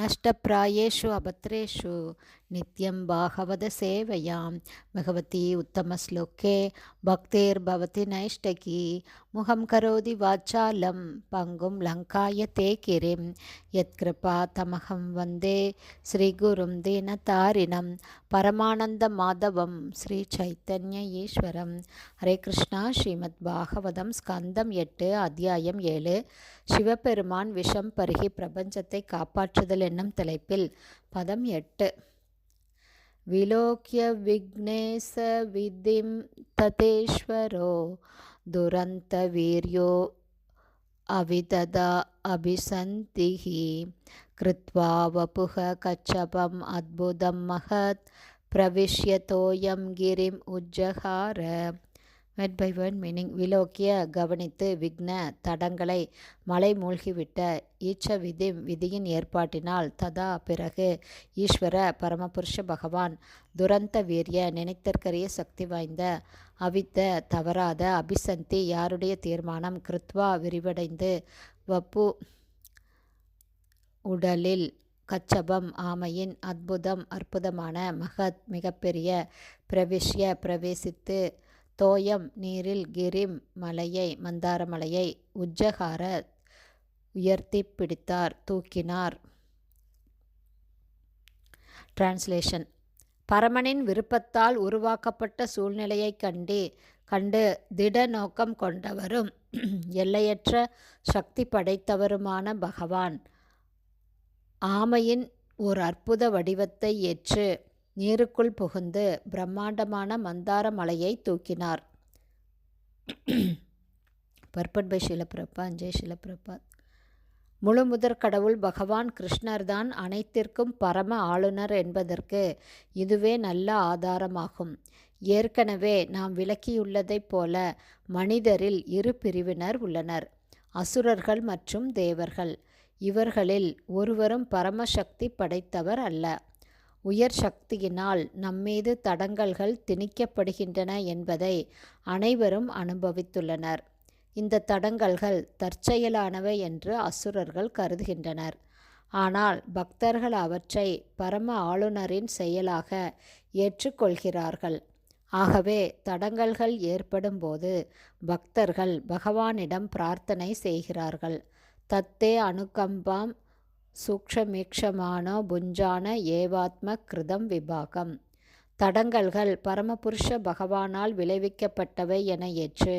நஷ்டப்பிராயேஷு அபத்ரேஷு நித்யம் பாகவத சேவையாம் பகவதி உத்தமஸ்லோக்கே பக்தேர் பவதி நைஷ்டகி முகம் கரோதி வாச்சாலம் பங்கும் லங்காய தே யத்கிருபா தமகம் வந்தே ஸ்ரீகுரும் தீனதாரிணம் பரமானந்த மாதவம் ஸ்ரீ சைத்தன்ய ஈஸ்வரம் ஹரே கிருஷ்ணா ஸ்ரீமத் பாகவதம் ஸ்கந்தம் எட்டு அத்தியாயம் ஏழு சிவபெருமான் விஷம் பருகி பிரபஞ்சத்தை காப்பாற்றுதல் என்னும் தலைப்பில் பதம் எட்டு. விலோக்கிய விக்னேச விதிம் ததேஸ்வரோ துரந்த வீரியோ அவிததா அபிசந்திஹி கிருத்வா வபுக கச்சபம் அத்புதம் மகத் பிரவிஷ்யதோயம் கிரிம் உஜ்ஜகார மெட் பை வேர்ட் மீனிங் விலோக்கிய கவனித்து விக்ன தடங்களை மலை மூழ்கிவிட்ட ஈச்ச விதி விதியின் ஏற்பாட்டினால் ததா பிறகு ஈஸ்வர பரமபுருஷ பகவான் துரந்த வீரிய நினைத்தற்கரிய சக்தி வாய்ந்த அவித்த தவறாத அபிசந்தி யாருடைய தீர்மானம் கிருத்வா விரிவடைந்து வப்பு உடலில் கச்சபம் ஆமையின் அற்புதம் அற்புதமான மகத் மிகப்பெரிய பிரவிஷ்ய பிரவேசித்து தோயம் நீரில் கிரிம் மலையை மந்தார மலையை உஜ்ஜகார உயர்த்தி பிடித்தார் தூக்கினார். டிரான்ஸ்லேஷன் பரமனின் விருப்பத்தால் உருவாக்கப்பட்ட சூழ்நிலையை கண்டு கண்டு திட நோக்கம் கொண்டவரும் எல்லையற்ற சக்தி படைத்தவருமான பகவான். ஆமையின் ஒரு அற்புத வடிவத்தை ஏற்று நீருக்குள் புகுந்து பிரம்மாண்டமான மந்தார மலையை தூக்கினார். பர்பட் பை ஷிலப்பிரபா அஞ்சய் ஷிலப்பிரபாத் முழு முதற் கடவுள் பகவான் கிருஷ்ணர் தான் அனைத்திற்கும் பரம ஆளுநர் என்பதற்கு இதுவே நல்ல ஆதாரமாகும். ஏற்கனவே நாம் விளக்கியுள்ளதைப் போல மனிதரில் இரு பிரிவினர் உள்ளனர் அசுரர்கள் மற்றும் தேவர்கள். இவர்களில் ஒருவரும் பரமசக்தி படைத்தவர் அல்ல. உயர் சக்தியினால் நம்மீது தடங்கல்கள் திணிக்கப்படுகின்றன என்பதை அனைவரும் அனுபவித்துள்ளனர். இந்த தடங்கல்கள் தற்செயலானவை என்று அசுரர்கள் கருதுகின்றனர். ஆனால் பக்தர்கள் அவற்றை பரம ஆளுநரின் செயலாக ஏற்றுக்கொள்கிறார்கள். ஆகவே தடங்கல்கள் ஏற்படும்போது பக்தர்கள் பகவானிடம் பிரார்த்தனை செய்கிறார்கள். தத்தே அனுகம்பாம் சூக்ஷமீக்ஷமானோ புஞ்சான ஏவாத்ம கிருதம் விபாகம். தடங்கல்கள் பரமபுருஷ பகவானால் விளைவிக்கப்பட்டவை என ஏற்று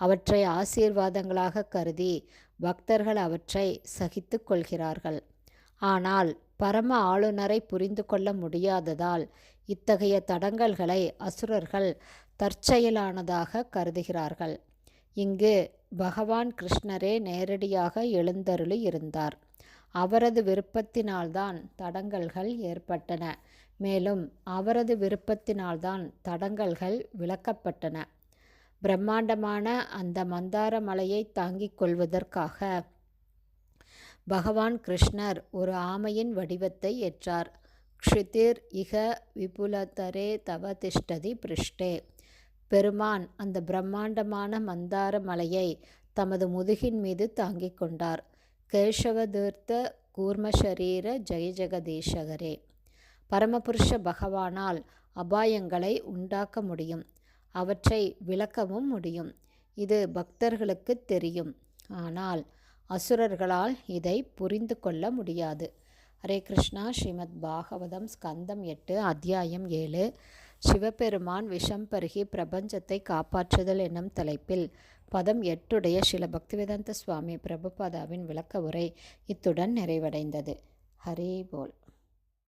அவற்றை ஆசீர்வாதங்களாக கருதி பக்தர்கள் அவற்றை சகித்து கொள்கிறார்கள். ஆனால் பரம ஆளுநரை புரிந்து கொள்ள முடியாததால் இத்தகைய தடங்கல்களை அசுரர்கள் தற்செயலானதாக கருதுகிறார்கள். இங்கு பகவான் கிருஷ்ணரே நேரடியாக எழுந்தருளி இருந்தார். அவரது விருப்பத்தினால்தான் தடங்கல்கள் ஏற்பட்டன. மேலும் அவரது விருப்பத்தினால்தான் தடங்கல்கள் விளக்கப்பட்டன. பிரம்மாண்டமான அந்த மந்தார மலையை தாங்கிக் கொள்வதற்காக பகவான் கிருஷ்ணர் ஒரு ஆமையின் வடிவத்தை ஏற்றார். க்ஷிதிர் இக விபுலதரே தவ திஷ்டதி பிருஷ்டே. பெருமான் அந்த பிரம்மாண்டமான மந்தார மலையை தமது முதுகின் மீது தாங்கிக் கொண்டார். கேசவதீர்த்த கூர்மசரீர ஜெய ஜெகதீஷகரே. பரமபுருஷ பகவானால் அபாயங்களை உண்டாக்க முடியும். அவற்றை விளக்கவும் முடியும். இது பக்தர்களுக்கு தெரியும். ஆனால் அசுரர்களால் இதை புரிந்து கொள்ள முடியாது. ஹரே கிருஷ்ணா. ஸ்ரீமத் பாகவதம் ஸ்கந்தம் எட்டு அத்தியாயம் ஏழு. சிவபெருமான் விஷம் பருகி பிரபஞ்சத்தை காப்பாற்றுதல் என்னும் தலைப்பில் பதம் எட்டுடைய சில பக்திவேதாந்த சுவாமி பிரபுபாதாவின் விளக்க உரை இத்துடன் நிறைவடைந்தது. ஹரே போல்.